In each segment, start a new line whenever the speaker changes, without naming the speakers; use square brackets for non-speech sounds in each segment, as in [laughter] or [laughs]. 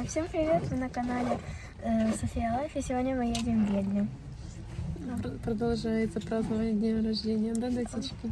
А, всем привет! Вы на канале э, София Лайф, и сегодня мы едем в Ведню.
Пр- Продолжается празднование дня рождения, да, дочечки?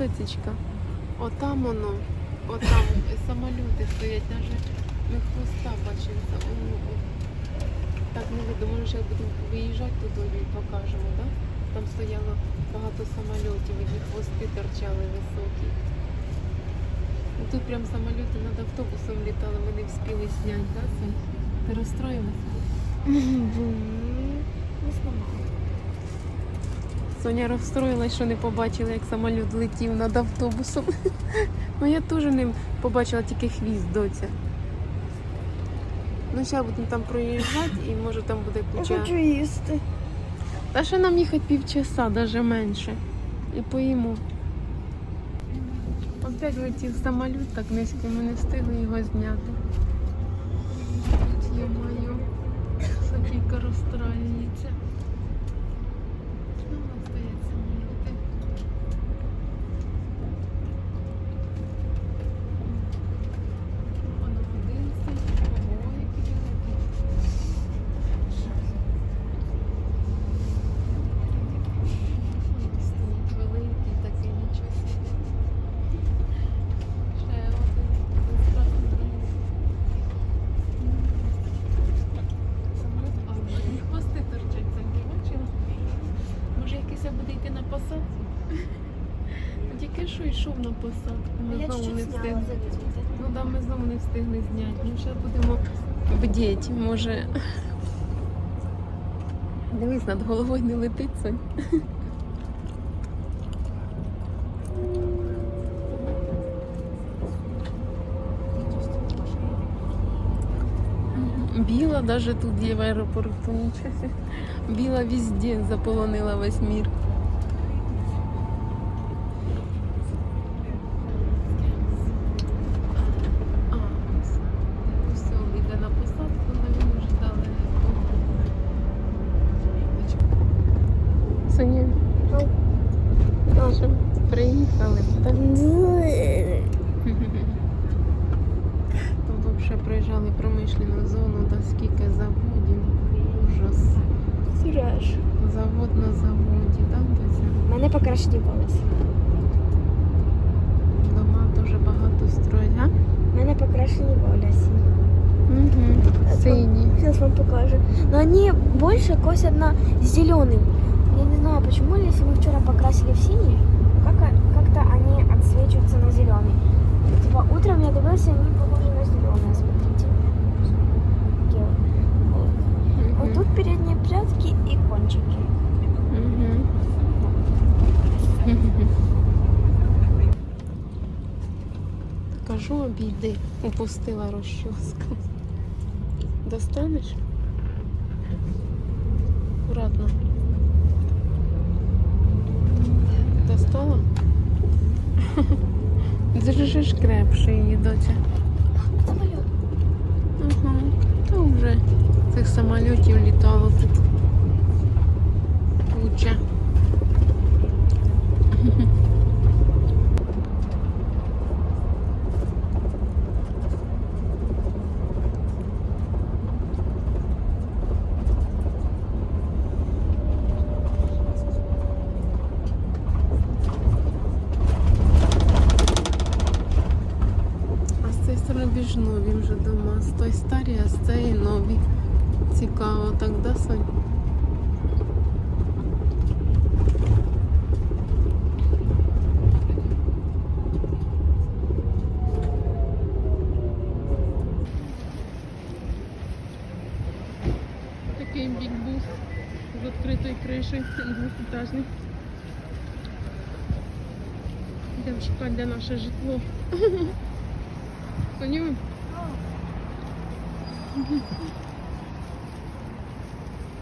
Аеропорт. Отам воно, отам самоліти стоять, навіть ми хвоста бачимо. Так не видно, може зараз будемо виїжджати туди і покажемо, да? Там стояло багато самольотів, і хвости торчали високі. Тут прям самоліти над автобусом літали, ми не встигли зняти, да, Сонь? Ти розстроїлася?
Не сломала.
Соня розстроїлась, що не побачила, як самоліт летів над автобусом. [laughs] Ну я теж не побачила тільки хвіст доця. Ну, зараз будемо там проїжджати і може там буде куча.
їсти.
Та ще нам їхати півчаса, навіть менше. І поїмо. Опять летів самоліт так низько, ми не встигли його зняти. Йо-моє, Софійка розстраюється. Ну, у нас стоять самоліти. Воно подивиться. Ого, які великі. Стоїть великий такий нічого собі. Ще один страшний. Самоліт, а і хвости торчать, це не бачила? Може якийсь буде йти на посадку? Тільки що йшов на посадку, ми
Я
знову не встигли. Ну да, ми знову не встигли зняти. Ну ще будемо бдіти, може. Дивись, над головою не летить сонь. Біла даже тут є в аеропорту. Біла везде заполонила весь мір. проїжджали промишлену зону, да скільки заводів. Ужас.
Сереж.
Завод на заводі, так, Дося?
У мене покрашені волоси.
Дома дуже багато строять, а?
У мене покрашені волоси.
Угу. Сині.
Сейчас вам покажу. Но они больше косят на зеленым. Я не знаю почему, если мы вчера покрасили в синий, как, как-то они отсвечиваются на зеленый. Типа утром я дивилася, они похожи на зеленые, Тут передние прятки и кончики.
Мгм. Кажу, обійди. Упустила розчоску. Достанеш? Аккуратно. Достала? Держиш крепше її, доця.
Самолет.
Ага. Вже цих самолітів літало тут. Куча. А з цієї сторони більш нові вже дома. З той старі, а з цієї нові. Цікаво, так, да, Сонь? Кришею, двохетажний. Йдемо шукати де наше житло. Соню,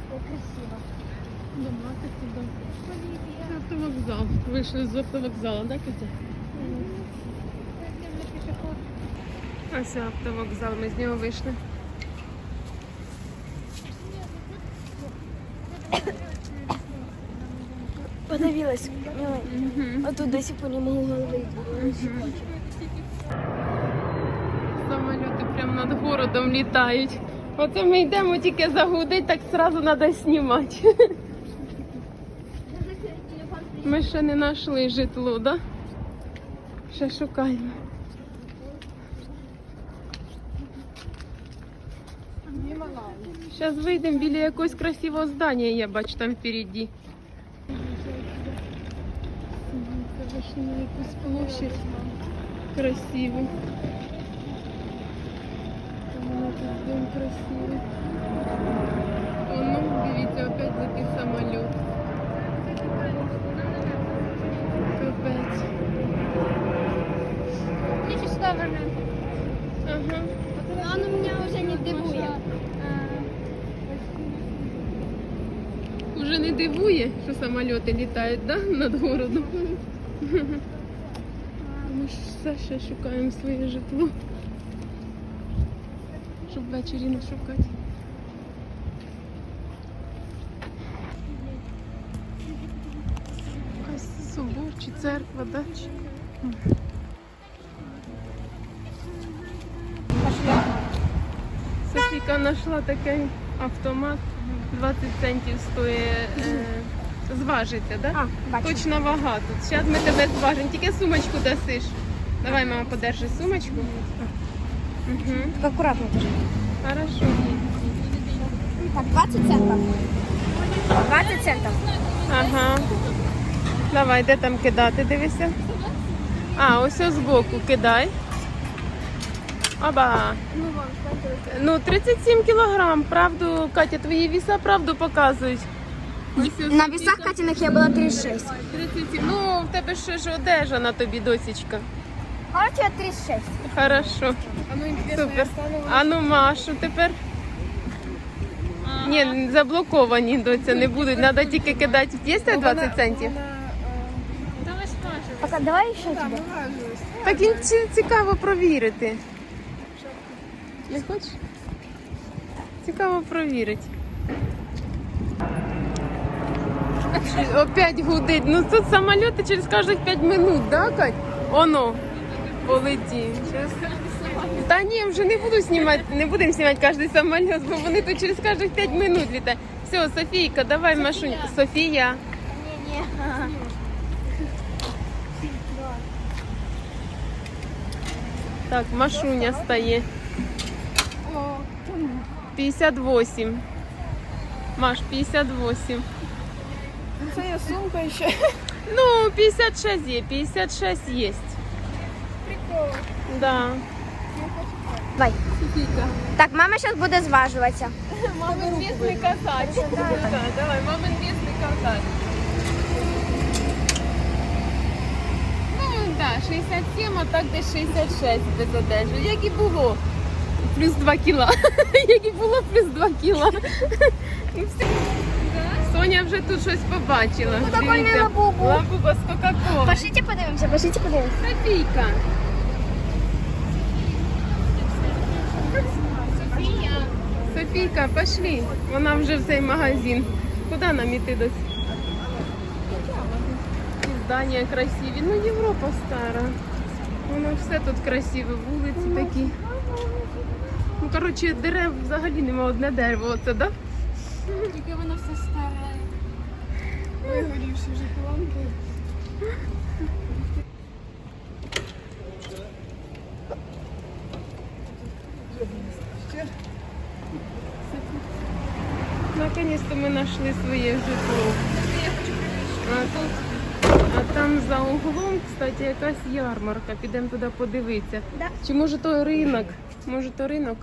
красиво.
дома туди. Автовокзал. Вийшли з автовокзалу, так, Катя? Ось автовокзал, ми з нього вийшли. Угу.
А тут до сих пор не могу головы.
Самоліти прямо над городом літають. Оце ми йдемо тільки загудить, так одразу треба знімати. Ми ще не знайшли житло, да? Ще шукаємо. Зараз вийдемо біля якогось красивого здання, я бачу там впереді. На якусь площадь красиву. Там вона тут дом красивий. Воно, дивіться, опять летить самоліт. Капець.
Видишь, сюда вернем.
Ага.
Оно меня уже не дивує.
Уже не дивує, що самоліти літають, да? Над городом. Ми ж все ще шукаємо своє житло. Щоб ввечері не шукати. Якась собор чи церква, да? Софіка знайшла такий автомат, 20 центів стоїть е, зважиться, да?
А, бачу.
Точна вага тут. Зараз ми тебе зважимо, тільки сумочку дасиш. Давай, мама, подержи сумочку. Угу.
Так аккуратно держи.
Хорошо.
Так, 20 центов. 20 центов.
Ага. Давай, де там кидати, дивися. А, ось збоку кидай. Оба.
Ну,
Ну, 37 кілограм. Правду, Катя, твої віса правду показують.
На весах Катиных я была 36.
37. Ну, в тебе ще ж одежа на тобі, досічка.
А у 36.
Хорошо. Супер. А ну Машу тепер. Ні, заблоковані доця, не будуть. Треба тільки кидати. Є тебе 20 центів?
Пока, давай еще тебе.
Так їм ці- цікаво провірити. Не хочеш? Цікаво провірити. Опять гудить. Ну тут самоліти через кожних 5 минут, да, Кать? Оно полетів. Щас. Та ні, вже не буду знімати, не будемо знімати кожен самоліт, бо вони тут через кожних 5 минут літають. Все, Софійка, давай машунь. Софія.
Не-не.
Так, Машуня стає. 58. Маш, 58.
Це я сумка еще.
Ну, 56 є, 56 є.
Прикол.
Да.
Давай. Так, мама сейчас буде зважуватися.
Мамин вісний косач. Да, давай, мамин вісний косач. Ну, да, 67, а так десь 66 без одежі. Як і було. Плюс 2 кіла. [laughs] Як і було, плюс 2 кіла. [laughs] Ну, все. Соня вже тут щось побачила.
Ну, такой
Дивіться.
лабубу.
Лабуба з Кока-Коли.
Пошлите подивимося, пошлите подивимося.
Софійка. Софійка, пошли. Вона вже в цей магазин. Куди нам іти десь? Ці Здання красиві. Ну, Європа стара. Воно все тут красиве, вулиці такі. Ну, коротше, дерев взагалі нема одне дерево. Оце, да?
Тільки воно все старе. Вигорівши вже планки.
Наконец-то ми знайшли своє житло. А, тут, а там за углом, кстати, якась ярмарка. Підемо туди подивитися. Чи може то ринок? Може то ринок?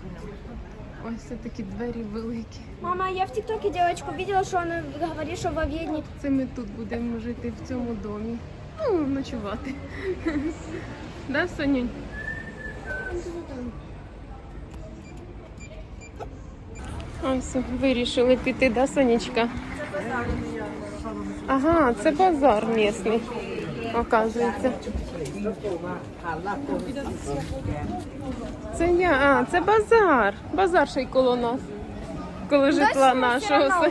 Ось це такі двері великі.
Мама, я в ТикТоке девочку видела, что она говорит, что во Вьетне
Це ми тут будемо жити в цьому домі. Ну, ночувати. [laughs] Да, Сонюнь? Ось вирішили піти, да, Сонечка? Ага, це базар місний, оказується. Це я, а, це базар. Базар ще й коло нас. Коло житла нашого.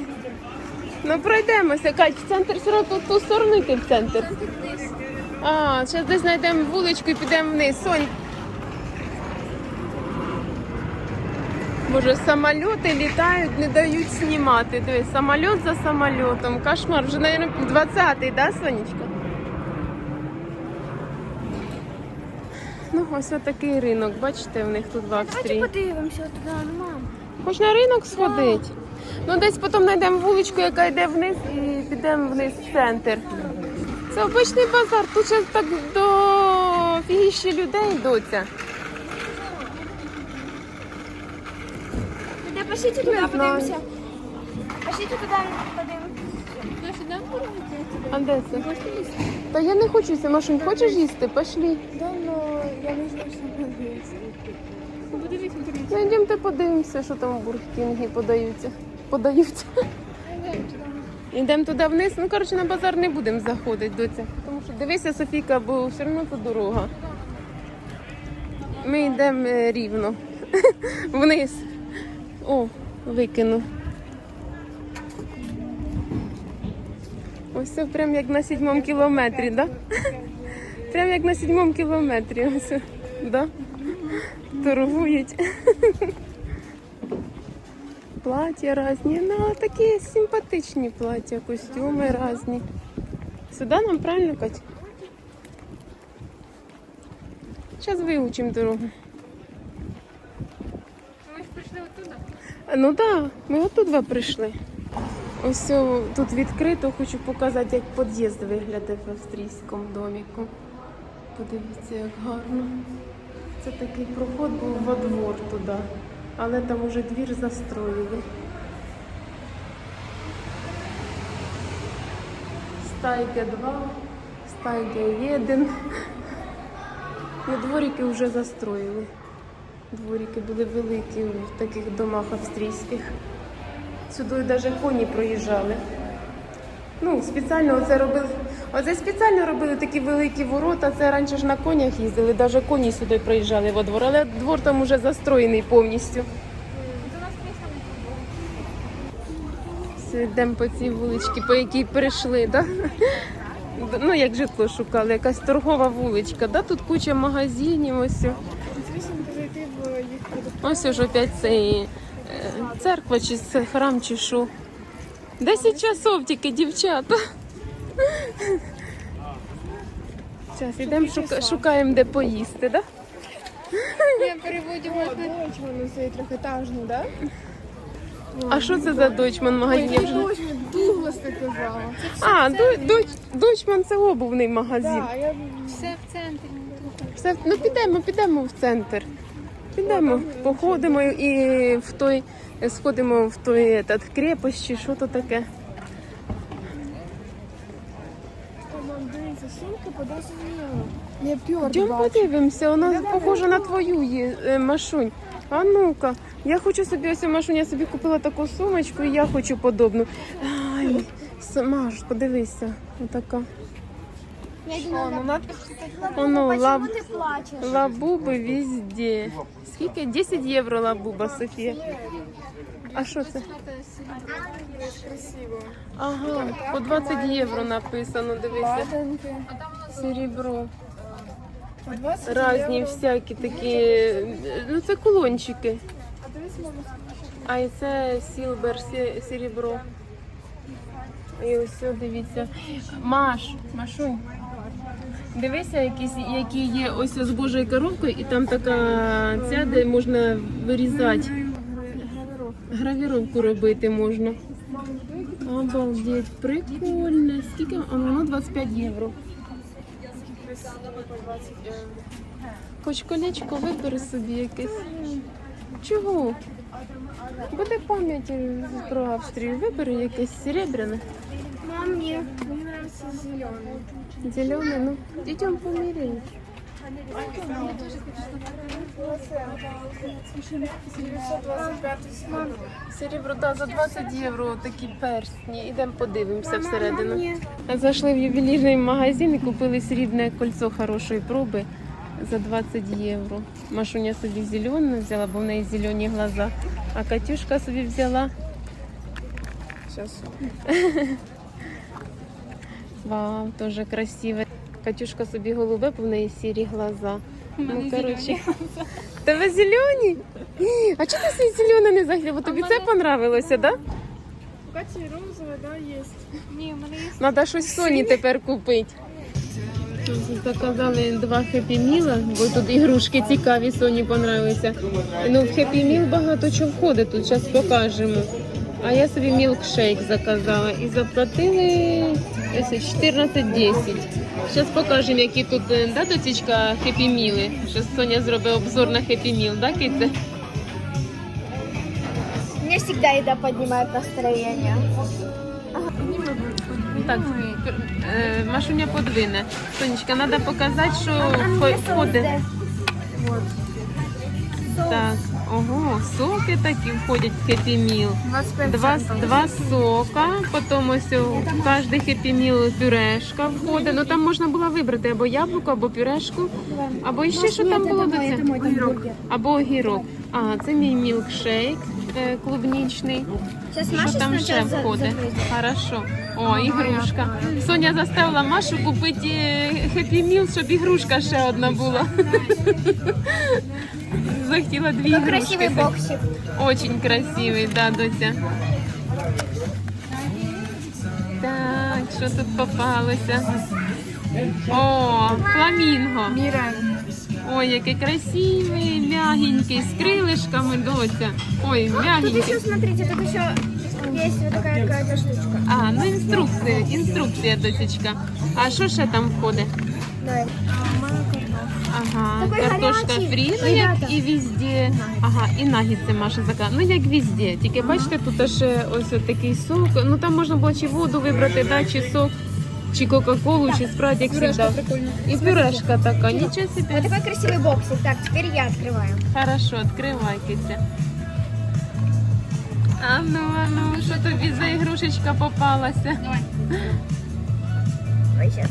Ну пройдемося, Кать, в центр все одно ту сторону йти в центр. А, зараз десь знайдемо вуличку і підемо вниз. Сонь. Боже, самоліти літають, не дають знімати. Дивись, самоліт за самолітом. Кошмар. Вже, мабуть, 20-й, да, Сонечка? Ну, ось такий ринок, бачите, в них тут в
Давайте подивимося туди, ну, мам.
Хоч на ринок сходить. Ну, десь потім знайдемо вуличку, яка йде вниз, і підемо вниз в центр. Це обичний базар. Тут ще так до фігіщі людей йдуться.
Де пошліть туди, подивимося. Пошліть туди, подивимося.
А де це? Та я не хочу їсти. Машин, хочеш їсти? Пошли.
Да, но я не знаю, що подивитися.
Ну, йдемте подивимося, що там в подаються. Подаються. Йдемо туди вниз. Ну, коротше, на базар не будемо заходити, доця. Тому що дивися, Софійка, бо все одно тут дорога. Ми йдемо е, рівно. [laughs] Вниз. О, викину. Ось це прям як на сідьмому кілометрі, так? Да? [laughs] Прям як на сідьмому кілометрі. Ось, да? торгують. Плаття різні, ну такі симпатичні плаття, костюми різні. Сюди нам правильно Кать? Зараз вивчимо дорогу.
Ми ж прийшли оттуда.
Ну так, да, ми отут прийшли. Ось тут відкрито, хочу показати, як під'їзд виглядає в австрійському доміку. Подивіться, як гарно. Це такий проход був во двор туди, але там уже двір застроїли. Стайка 2, стайка 1. І дворики вже застроїли. Дворики були великі в таких домах австрійських. Сюди навіть коні проїжджали. Ну, спеціально оце робили. Оце спеціально робили такі великі ворота. Це раніше ж на конях їздили, навіть коні сюди проїжджали во двор, але двор там уже застроєний повністю. Йдемо по цій вуличці, по якій перейшли. Да? Ну, як житло шукали, якась торгова вуличка, да? тут куча магазинів, ось. Ось уже опять цей е, церква чи це храм, чи що. Десять часов тільки, дівчата. Зараз йдемо шука, шукаємо, де поїсти, да?
Ми переводимо на
Дочману цей трьохетажний, да?
А що це за дочман магазин? Я
Дочман, Дуглас ти казала.
А, дочман це обувний магазин.
Я
все в центрі.
Все, ну підемо, підемо в центр. Підемо, походимо і в той, сходимо в той этот, крепость що то таке.
Сумка по 10 євро. Я п'yor
Йдемо подивимося, вона похожа на твою є, е, Машунь. А ну-ка, я хочу собі ось Машунь, я собі купила таку сумочку і я хочу подобну. Ай, Маш, подивися, отака.
О, ну Почему ти плачеш?
лабуби везде. Скільки? 10 євро лабуба, Софія. А що це?
Красиво.
Ага, по 20 євро написано, дивися. Серебро. Разні всякі такі. Ну це кулончики.
А
і це сілбер, сі- серебро. І ось дивіться. Маш, Машунь. Дивися, якісь, які є ось з Божою коровкою, і там така ця, де можна вирізати. Гравіровку робити можна. Обалдеть, прикольно. Скільки? А воно 25 євро.
красиво по 20 євро.
Хоч колечко вибери собі якесь. Чого? Буде пам'ять про Австрію. Вибери якесь серебряне.
Мам, мне, нравится зеленый.
Зелене, ну, йдемо поміряємо. Серебро, за 20 євро такі перстні. Ідемо подивимося всередину. Зайшли в ювелірний магазин і купили срібне кольцо хорошої проби за 20 євро. Машуня собі зелене взяла, бо в неї зелені глаза. А Катюшка собі взяла. Зараз. [laughs] Вау, теж красиве. Катюшка собі голубе, бо в неї сірі глаза. Ну, коротше. [laughs] Тебе зелені? А чого ти свій зелене не захотів? Бо тобі це понравилося, так? Да?
Катя розовая, да, есть. Не, у меня есть.
Треба щось Соні тепер купити. Заказали два хеппі міла, бо тут ігрушки цікаві, Соні понравилися. Ну, в хеппі міл багато чого входить, тут зараз покажемо. А я собі мілкшейк заказала і заплатили 14,10. Зараз покажемо, які тут, е, да, дочечка, хеппі міли. Зараз Соня зробить обзор на хеппі міл, да, Киця?
Мне всегда еда поднимает настроение.
Так, е, Машуня подвине. Сонечка, треба показати, що входить.
Вот.
Так, ого, соки такі входять в Happy Meal.
25
Два, два сока, потім ось у кожний Happy Meal пюрешка входить. Ну там можна було вибрати або яблуко, або пюрешку, або ще що там було до цього. Або огірок. А, це мій мілкшейк е, клубнічний. Що
Маша
там ще
сначала за-
входить? Хорошо. О, ігрушка. Соня заставила Машу купити Happy Meal, щоб ігрушка ще одна була. Захотіла дві
Какой
ігрушки.
красивый боксик.
Очень красивий, да, доця. Так, що тут попалося? О, фламінго. Ой, який красивий, м'ягенький, з крилишками, доця. Ой,
Тут
м'ягенький.
еще, смотрите, тут еще есть вот такая какая-то штучка.
А, ну інструкція, інструкція, дочечка. А що ще там входить?
Да.
Ага,
Такий
картошка
гарячий.
фрі, ну як
Ребята.
і везде. Ага, і нагідці Маша заказала. Ну як везде. Тільки бачите, тут ще ось от такий сок. Ну там можна було чи воду вибрати, да, чи сок, чи Кока-Колу, чи спрайт, як завжди. І пюрешка така, нічого собі.
Вот такой красивый боксик. Так, теперь я открываю.
Хорошо, відкривай, киця. А ну, а ну, що тобі за ігрушечка попалася?
Ой, сейчас.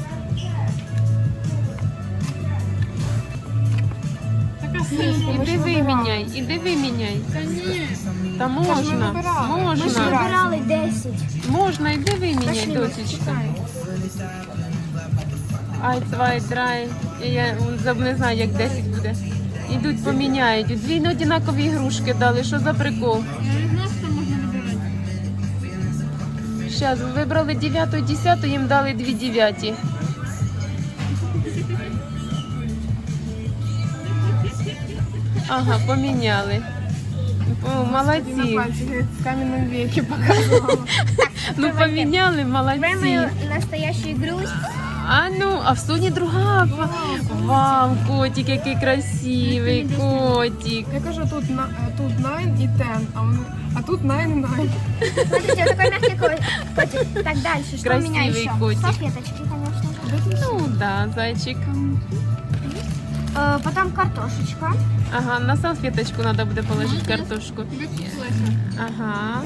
Іди виміняй, іди виміняй. Та можна,
Мы же
можна.
выбирали 10.
Можна, йди виміняй, дочечка. Ай, цвай, драй. Я я не знаю, як 10 буде. Ідуть, поміняють. Дві однакові ігрушки дали. Що за прикол? Зараз вибрали 9 10 їм дали дві 9. Ага, поміняли. О, молодці.
В каменном веке показывала.
Ну поміняли, молодці.
Прямо настоящий грусть.
А ну, а в Соні друга. Вау, котик, який красивий, котик.
Я кажу, тут, на, тут 9 і 10, а, воно- а тут 9 і 9.
Смотрите, такой мягкий ко- котик. Так, дальше. Что у меня
Красивый
еще?
котик.
Салфеточки, конечно.
Ну да, зайчик.
Э, потом картошечка.
Ага, на салфеточку треба буде положити картошку. Ага,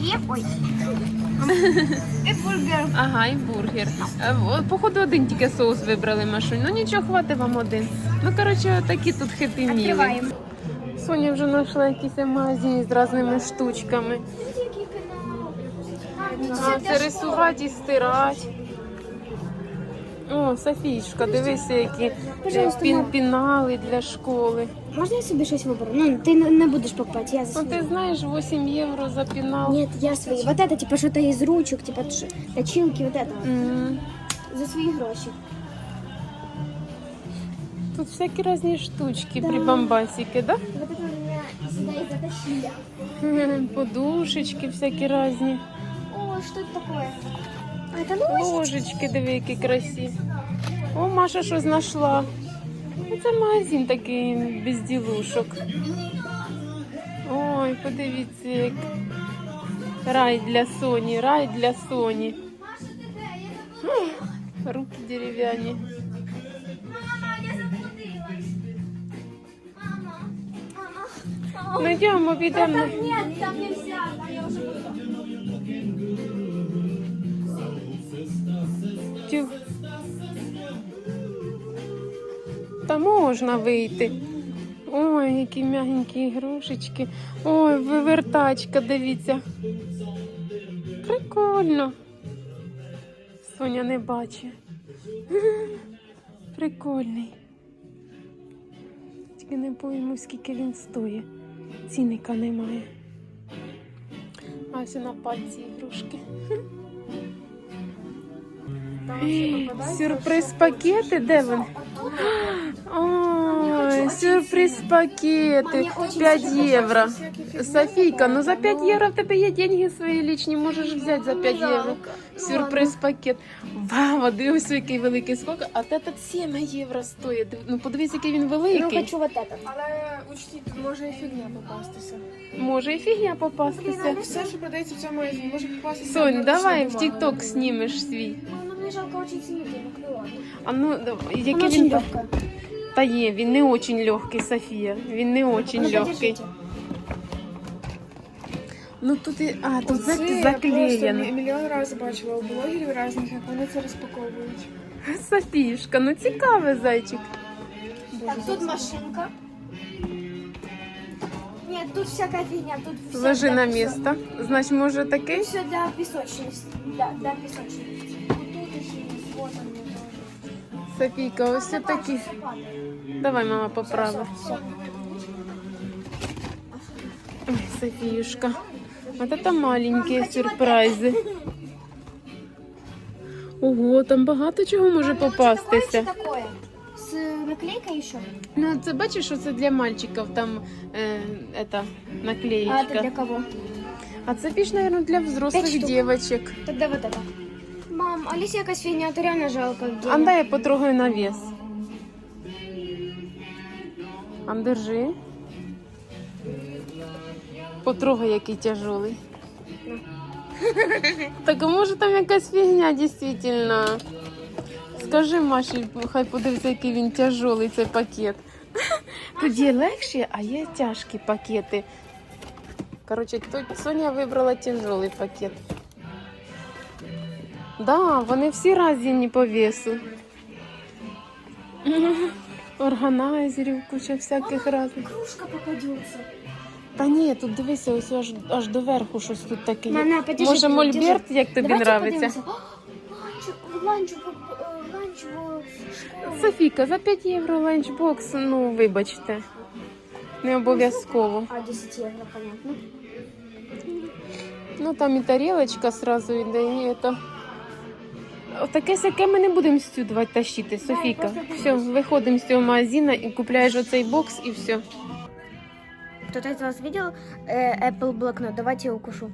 И, ой. И бургер.
ага, і бургер. Е, о, Походу один тільки соус вибрали Машунь. Ну нічого, хватить вам один. Ну коротше, такі тут хеппі міли. Соня вже знайшла якісь магазини з різними штучками. А, це рисувати і стирати. О, Софійшка, дивися, які е,
Пожалуйста,
пін,
мам.
пінали для школи.
Можно я себе щось выберу? Ну, ты не- не будешь покупать, я за
Ну
свои.
ти знаєш, 8 євро за пінал.
Нет, я свои. Вот это, типа, что-то из ручек, типа, ш- точилки, вот это.
М,
За свои гроши.
Тут всякі різні штучки,
Да.
прибамбасики, да?
Вот это меня сюда и затащили.
М, Подушечки всякі різні.
О, что это такое? Ложечки?
Диви, які красиві. О, Маша що знайшла. Це магазин такий безділушок. Ой, подивіться, як рай для Соні, рай для Соні. Руки дерев'яні. Ну йдемо, підемо.
Там нельзя, там я
Тю. Та можна вийти. Ой, які м'ягенькі ігрушечки. Ой, вивертачка, дивіться. Прикольно. Соня не бачить. Прикольний. Тільки не пойму, скільки він стоїть. Цінника немає. А ось на пальці ігрушки. Сюрприз пакети, де вони? Ой, сюрприз пакети. 5 євро. Софійка, ну за 5 євро в тебе є деньги свої лічні, можеш взяти за 5 євро. Сюрприз пакет. Вау, дивись, який великий скок. А этот 7 євро стоїть. Ну подивись, який він
Ну,
великий.
хочу вот этот.
Але учтіть, тут може і фігня попастися.
Може і фігня попастися.
Все, що продається в цьому магазині, може попастися.
Сонь, давай в. TikTok знімеш свій.
Мне жалко очень сильно, ну клево.
А ну, який він
легкая.
Та є, він не очень легкий, Софія. Він не очень
Ну,
легкий. Ну тут і. А, тут
Оце
знаєте,
я
заклеєно.
мільйон разів бачила у блогерів різних, як вони це розпаковують.
Софіюшка, ну цікавий зайчик.
Так, тут машинка. Нет, тут всякая фигня, тут все
Ложи
для
на місце. Значить, може такий?
Все для песочницы. Да, для песочницы.
Софійка, ось все такі.
Все падает.
Давай, мама, поправи.
Все, все.
Ой, Софіюшка. Вот это маленькі сюрпризи. Ого, там багато чого може
Там, короче,
попастися.
такое, такое. С наклейкой еще.
Ну, це бачиш, що це для мальчиків там е, ета,
А это
наклеєчка.
для кого?
А це більш, мабуть, для взрослих
П'ять штук.
дівчаток.
Тогда вот это. Мам, Алисе якась фигня, это реально жалко.
А дай я на вес. А держи. Потрогай, який тяжелий. Так а може там якась фігня дійсно. Скажи Маші, хай подивиться, який він тяжелий цей пакет. Є легші, а є тяжкі пакети. Коротше, Соня вибрала тяжелий пакет. Да, вони всі різні по весу. Органайзерів, куча всяких різних.
Кружка попадется.
Та ні, тут дивися, ось аж, аж до верху щось тут таке. є.
Подержи,
Може,
держи.
мольберт, як тобі
Давайте
нравиться?
подивимося.
Софіка, за 5 євро ланчбокс, ну вибачте. Не обов'язково.
А, 10 евро, понятно.
Ну там і тарілочка сразу йде, і це. Отаке сяке ми не будемо стюдувати тащити, Софійка.
просто
Все, виходимо з цього магазину і купляєш оцей бокс і все.
Кто-то из вас видел э, Apple блокнот? Давайте я укушу.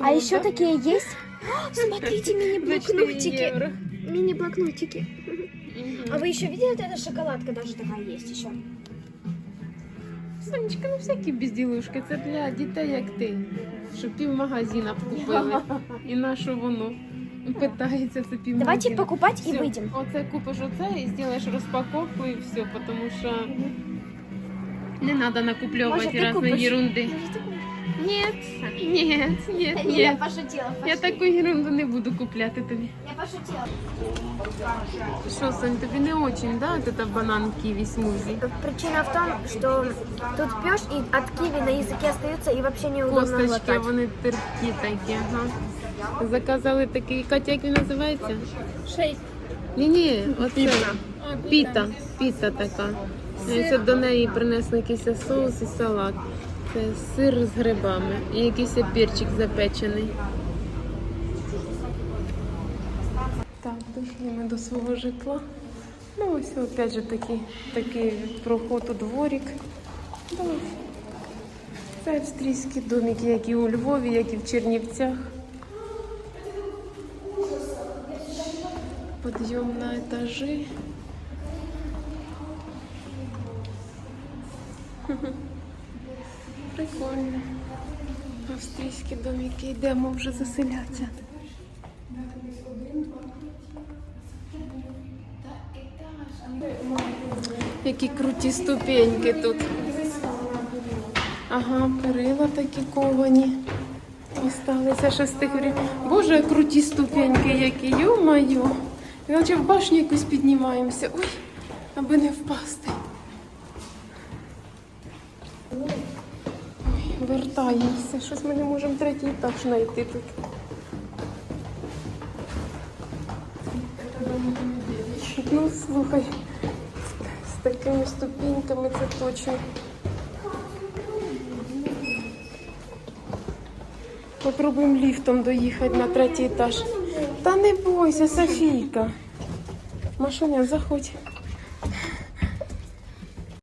А еще такие есть? [gasps] О, Смотрите, мини-блокнотики. Мини-блокнотики. А вы еще видели, вот эта шоколадка даже такая есть еще?
Сонечка, ну всякі безділушки, це для дітей, як ти. Щоб пів магазина купили. І на що воно питається це пів
Давайте
магазина.
покупать и
Всё,
выйдем.
Оце купиш оце і зробиш розпаковку і все, тому що не треба накуплювати
Маша, ти
різної
купиш?
ерунди. Ні, ні, ні,
Я
ні.
пошутила.
Я таку ерунду не буду купляти тобі.
Я пошутила.
Що, Сонь, тобі не очень, да, от это банан ківі смузі?
Причина в том, что тут пьешь и от киви на языке остается и вообще неудобно
Косточки,
глотать.
вони терпкі такі, ага. Заказали такий, Катя, як він називається?
Шесть.
Ні, ні, оце піта. Піта така. Це до неї принесли якийсь соус і салат. Це сир з грибами і якийсь перчик запечений. Так, дійшли ми до свого житла. Ну ось опять же такий, такий проход у дворик. Ну, Це австрійські домики, як і у Львові, як і в Чернівцях. Подъем на этажи. Прикольно. Австрійські домики йдемо вже заселятися. Які круті ступеньки тут. Ага, перила такі ковані. Осталися шестигорі. Боже, круті ступеньки які, ю-маю. Наче в башню якусь піднімаємося. Ой, аби не впасти. Вертаємося. Щось ми не можемо третій етаж знайти тут. Ну, слухай, з такими ступеньками це точно. Попробуємо ліфтом доїхати на третій етаж. Та не бойся, Софійка. Машуня, заходь.